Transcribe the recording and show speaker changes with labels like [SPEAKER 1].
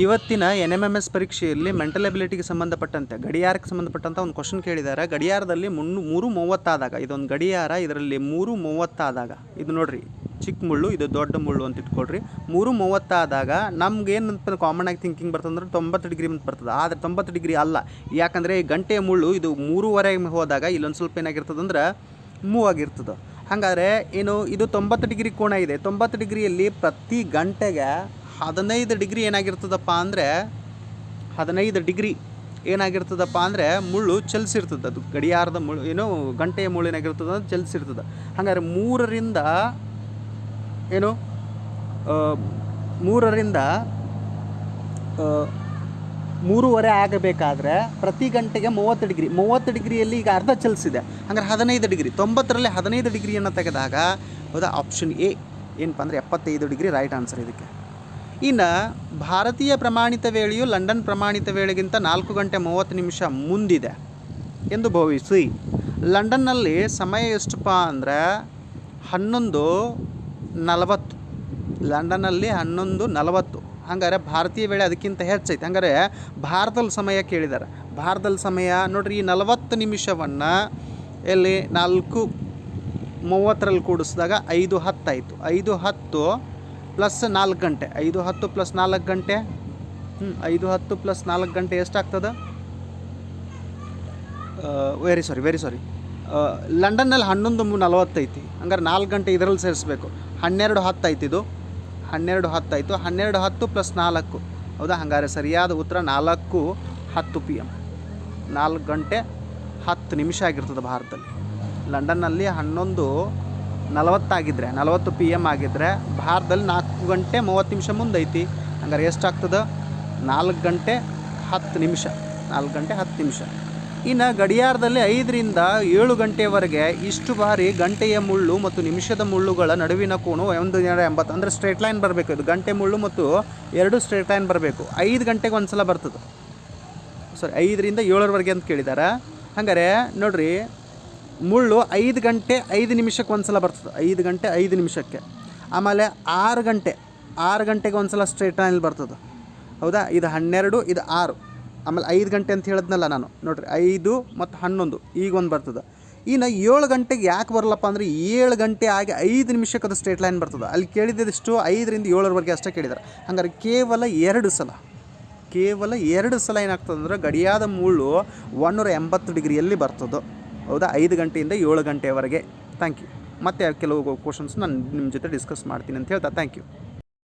[SPEAKER 1] ಇವತ್ತಿನ N M M S ಪರೀಕ್ಷೆಯಲ್ಲಿ mental ಎಬಿಲಿಟಿಗೆ ಸಂಬಂಧಪಟ್ಟಂತೆ, ಗಡಿಯಾರಕ್ಕೆ ಸಂಬಂಧಪಟ್ಟಂಥ ಒಂದು ಕ್ವಶನ್ ಕೇಳಿದ್ದಾರೆ ಗಡಿಯಾರದಲ್ಲಿ ಮುನ್ನು, ಮೂರು ಮೂವತ್ತಾದಾಗ, ಇದೊಂದು ಗಡಿಯಾರ, ಇದರಲ್ಲಿ ಮೂರು ಮೂವತ್ತಾದಾಗ, ಇದು ನೋಡ್ರಿ, ಚಿಕ್ಕ ಮುಳ್ಳು, ಇದು ದೊಡ್ಡ ಮುಳ್ಳು ಅಂತ ಇಟ್ಕೊಳ್ರಿ. ಮೂರು ಮೂವತ್ತಾದಾಗ ನಮ್ಗೆ ಏನು ಕಾಮನ್ ಆಗಿ ಥಿಂಕಿಂಗ್ ಬರ್ತಂದ್ರೆ ತೊಂಬತ್ತು ಡಿಗ್ರಿ ಅಂತ ಬರ್ತದೆ. ಆದರೆ ತೊಂಬತ್ತು ಡಿಗ್ರಿ ಅಲ್ಲ. ಯಾಕಂದರೆ ಈ ಗಂಟೆಯ ಮುಳ್ಳು, ಇದು ಮೂರುವರೆ ಹೋದಾಗ ಇಲ್ಲೊಂದು ಸ್ವಲ್ಪ ಏನಾಗಿರ್ತದಂದ್ರೆ ಮೂವ್ ಆಗಿರ್ತದೆ ಹಾಗಾದರೆ ಏನು, ಇದು ತೊಂಬತ್ತು ಡಿಗ್ರಿ ಕೋಣ ಇದೆ. ತೊಂಬತ್ತು ಡಿಗ್ರಿಯಲ್ಲಿ ಪ್ರತಿ ಗಂಟೆಗೆ ಹದಿನೈದು ಡಿಗ್ರಿ ಏನಾಗಿರ್ತದಪ್ಪ ಅಂದರೆ, ಹದಿನೈದು ಡಿಗ್ರಿ ಏನಾಗಿರ್ತದಪ್ಪ ಅಂದರೆ ಮುಳ್ಳು ಚಲಿಸಿರ್ತದೆ ಅದು, ಗಡಿಯಾರದ ಮುಳ್ಳು, ಏನೋ ಗಂಟೆಯ ಮುಳ್ಳು ಏನಾಗಿರ್ತದೆ ಅದು ಚಲಿಸಿರ್ತದೆ. ಹಾಗಾದ್ರೆ ಮೂರರಿಂದ, ಏನು ಮೂರರಿಂದ ಮೂರುವರೆ ಆಗಬೇಕಾದ್ರೆ ಪ್ರತಿ ಗಂಟೆಗೆ ಮೂವತ್ತು ಡಿಗ್ರಿ, ಮೂವತ್ತು ಡಿಗ್ರಿಯಲ್ಲಿ ಈಗ ಅರ್ಧ ಚಲಿಸಿದೆ. ಹಂಗಾರೆ ಹದಿನೈದು ಡಿಗ್ರಿ, ತೊಂಬತ್ತರಲ್ಲಿ ಹದಿನೈದು ಡಿಗ್ರಿಯನ್ನು ತೆಗೆದಾಗ ಹೌದಾ ಆಪ್ಷನ್ ಎ ಏನಪ್ಪ ಅಂದರೆ ಎಪ್ಪತ್ತೈದು ಡಿಗ್ರಿ ರೈಟ್ ಆನ್ಸರ್ ಇದಕ್ಕೆ. ಇನ್ನು ಭಾರತೀಯ ಪ್ರಮಾಣಿತ ವೇಳೆಯು ಲಂಡನ್ ಪ್ರಮಾಣಿತ ವೇಳೆಗಿಂತ ನಾಲ್ಕು ಗಂಟೆ ಮೂವತ್ತು ನಿಮಿಷ ಮುಂದಿದೆ ಎಂದು ಭಾವಿಸಿ. ಲಂಡನ್ನಲ್ಲಿ ಸಮಯ ಎಷ್ಟಪ್ಪ ಅಂದರೆ ಹನ್ನೊಂದು ನಲವತ್ತು. ಲಂಡನ್ನಲ್ಲಿ ಹನ್ನೊಂದು ನಲವತ್ತು. ಹಂಗಾರೆ ಭಾರತೀಯ ವೇಳೆ ಅದಕ್ಕಿಂತ ಹೆಚ್ಚೈತೆ. ಹಂಗಾರೆ ಭಾರತದಲ್ಲಿ ಸಮಯ ಕೇಳಿದ್ದಾರೆ ಭಾರತದಲ್ಲಿ ಸಮಯ ನೋಡ್ರಿ, ಈ ನಲವತ್ತು ನಿಮಿಷವನ್ನು ಎಲ್ಲಿ ನಾಲ್ಕು ಮೂವತ್ತರಲ್ಲಿ ಕೂಡಿಸಿದಾಗ ಐದು ಹತ್ತಾಯಿತು. ಐದು ಹತ್ತು ಪ್ಲಸ್ ನಾಲ್ಕು ಗಂಟೆ, ಐದು ಹತ್ತು ಪ್ಲಸ್ ನಾಲ್ಕು ಗಂಟೆ ಹ್ಞೂ ಐದು ಹತ್ತು ಪ್ಲಸ್ ನಾಲ್ಕು ಗಂಟೆ ಎಷ್ಟಾಗ್ತದೆ? ವೆರಿ ಸಾರಿ ವೆರಿ ಸಾರಿ ಲಂಡನ್ನಲ್ಲಿ ಹನ್ನೊಂದು ನಲವತ್ತೈತಿ ಹಂಗಾರೆ ನಾಲ್ಕು ಗಂಟೆ ಇದರಲ್ಲಿ ಸೇರಿಸ್ಬೇಕು. ಹನ್ನೆರಡು ಹತ್ತು ಐತಿದು ಹನ್ನೆರಡು ಹತ್ತು ಆಯಿತು, ಹನ್ನೆರಡು ಹತ್ತು ಪ್ಲಸ್ ನಾಲ್ಕು, ಹೌದಾ? ಹಂಗಾರೆ ಸರಿಯಾದ ಉತ್ತರ ನಾಲ್ಕು ಹತ್ತು ಪಿ ಎಂ ನಾಲ್ಕು ಗಂಟೆ ಹತ್ತು ನಿಮಿಷ ಆಗಿರ್ತದೆ ಭಾರತದಲ್ಲಿ. ಲಂಡನ್ನಲ್ಲಿ ಹನ್ನೊಂದು ನಲವತ್ತಾಗಿದ್ದರೆ ನಲವತ್ತು ಪಿ ಎಂ ಆಗಿದ್ದರೆ ಭಾರತದಲ್ಲಿ ನಾಲ್ಕು ಗಂಟೆ ಮೂವತ್ತು ನಿಮಿಷ ಮುಂದೈತಿ. ಹಂಗಾರೆ ಎಷ್ಟಾಗ್ತದೆ? ನಾಲ್ಕು ಗಂಟೆ ಹತ್ತು ನಿಮಿಷ. ನಾಲ್ಕು ಗಂಟೆ ಹತ್ತು ನಿಮಿಷ. ಇನ್ನು ಗಡಿಯಾರದಲ್ಲಿ ಐದರಿಂದ ಏಳು ಗಂಟೆವರೆಗೆ ಇಷ್ಟು ಬಾರಿ ಗಂಟೆಯ ಮುಳ್ಳು ಮತ್ತು ನಿಮಿಷದ ಮುಳ್ಳುಗಳ ನಡುವಿನ ಕೋಣು ಒಂದು ನೂರ ಎಂಬತ್ತು ಅಂದರೆ ಸ್ಟ್ರೇಟ್ ಲೈನ್ ಬರಬೇಕು ಇದು. ಗಂಟೆ ಮುಳ್ಳು ಮತ್ತು ಎರಡು ಸ್ಟ್ರೇಟ್ ಲೈನ್ ಬರಬೇಕು. ಐದು ಗಂಟೆಗೆ ಒಂದು ಸಲ ಬರ್ತದೆ. ಸಾರಿ ಐದರಿಂದ ಏಳರವರೆಗೆ ಅಂತ ಕೇಳಿದ್ದಾರೆ ಹಂಗಾರೆ ನೋಡ್ರಿ ಮುಳ್ಳು ಐದು ಗಂಟೆ ಐದು ನಿಮಿಷಕ್ಕೆ ಒಂದು ಸಲ ಬರ್ತದೆ. ಐದು ಗಂಟೆ ಐದು ನಿಮಿಷಕ್ಕೆ. ಆಮೇಲೆ ಆರು ಗಂಟೆ, ಆರು ಗಂಟೆಗೆ ಒಂದು ಸಲ ಸ್ಟ್ರೇಟ್ ಲೈನಲ್ಲಿ ಬರ್ತದೆ. ಹೌದಾ? ಇದು ಹನ್ನೆರಡು, ಇದು ಆರು. ಆಮೇಲೆ ಐದು ಗಂಟೆ ಅಂತ ಹೇಳಿದ್ನಲ್ಲ ನಾನು. ನೋಡಿರಿ, ಐದು ಮತ್ತು ಹನ್ನೊಂದು, ಈಗ ಒಂದು ಬರ್ತದೆ. ಇನ್ನು ಏಳು ಗಂಟೆಗೆ ಯಾಕೆ ಬರಲಪ್ಪ ಅಂದರೆ ಏಳು ಗಂಟೆ ಆಗಿ ಐದು ನಿಮಿಷಕ್ಕೆ ಅದು ಸ್ಟ್ರೇಟ್ ಲೈನ್ ಬರ್ತದೆ. ಅಲ್ಲಿ ಕೇಳಿದ್ದಷ್ಟು ಐದರಿಂದ ಏಳರವರೆಗೆ ಅಷ್ಟೇ ಕೇಳಿದ್ದಾರೆ ಹಂಗಾರೆ ಕೇವಲ ಎರಡು ಸಲ, ಕೇವಲ ಎರಡು ಸಲ ಏನಾಗ್ತದೆ ಅಂದರೆ ಗಡಿಯಾದ ಮುಳ್ಳು ಒನ್ನೂರ ಎಂಬತ್ತು ಡಿಗ್ರಿಯಲ್ಲಿ ಬರ್ತದೆ. ಹೌದಾ? ಐದು ಗಂಟೆಯಿಂದ ಏಳು ಗಂಟೆಯವರೆಗೆ ಥ್ಯಾಂಕ್ ಯು ಮತ್ತು ಕೆಲವು ಕ್ವಶನ್ಸ್ ನಾನು ನಿಮ್ಮ ಜೊತೆ ಡಿಸ್ಕಸ್ ಮಾಡ್ತೀನಿ ಅಂತ ಹೇಳ್ತಾ ಥ್ಯಾಂಕ್ ಯು